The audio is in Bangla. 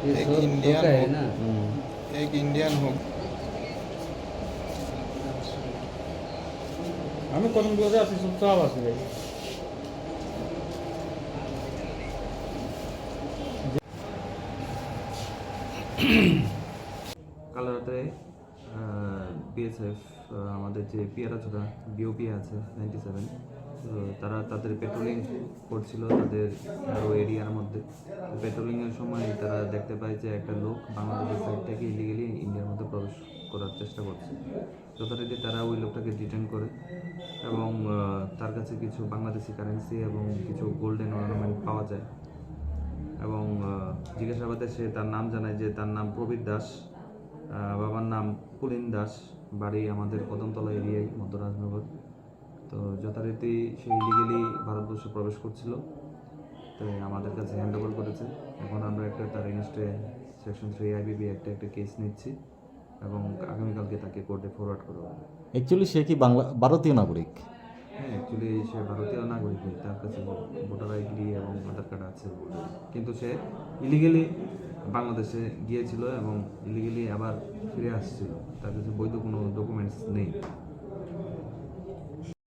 ये एक सब इंडियन धोखा है हो। ना एक इंडियन हो আমি কতগুলোতে আছি সব আছে ভাই কাল রাতে বিএসএফ আমাদের যে পিয়ারা পিয়ারাচোরা বিওপি আছে নাইনটি সেভেন তো তারা তাদের পেট্রোলিং করছিল তাদের আরও এরিয়ার মধ্যে। পেট্রোলিংয়ের সময় তারা দেখতে পায় যে একটা লোক বাংলাদেশের সাইড থেকে ইলিগেলি ইন্ডিয়ার মধ্যে প্রবেশ করার চেষ্টা করছে। যথারীতি তারা ওই লোকটাকে ডিটেন করে এবং তার কাছে কিছু বাংলাদেশি কারেন্সি এবং কিছু গোল্ডেন অর্নামেন্ট পাওয়া যায়। এবং জিজ্ঞাসাবাদে সে তার নাম জানায় যে তার নাম প্রবীর দাস বাবার নাম পুলিন দাস। বাড়ি আমাদের কদমতলা এরিয়ায় মধ্যরাজনগর তো যথারীতি সে ইলিগেলি ভারতবর্ষে প্রবেশ করছিল। তো আমাদের কাছে হ্যান্ড ওভার করেছে। এখন আমরা একটা তার এগেনস্টে সেকশন থ্রি আইবিবি একটা একটা কেস নিচ্ছি এবং আগামীকালকে তাকে কোর্টে ফরওয়ার্ড করা হবে। অ্যাকচুয়ালি সে কি বাংলা ভারতীয় নাগরিক? হ্যাঁ অ্যাকচুয়ালি সে ভারতীয় নাগরিক। তার কাছে ভোটার আইডি এবং আধার কার্ড আছে। কিন্তু সে ইলিগেলি বাংলাদেশে গিয়েছিল এবং ইলিগেলি আবার ফিরে আসছিল। তার কিছু বৈধ কোনো ডকুমেন্টস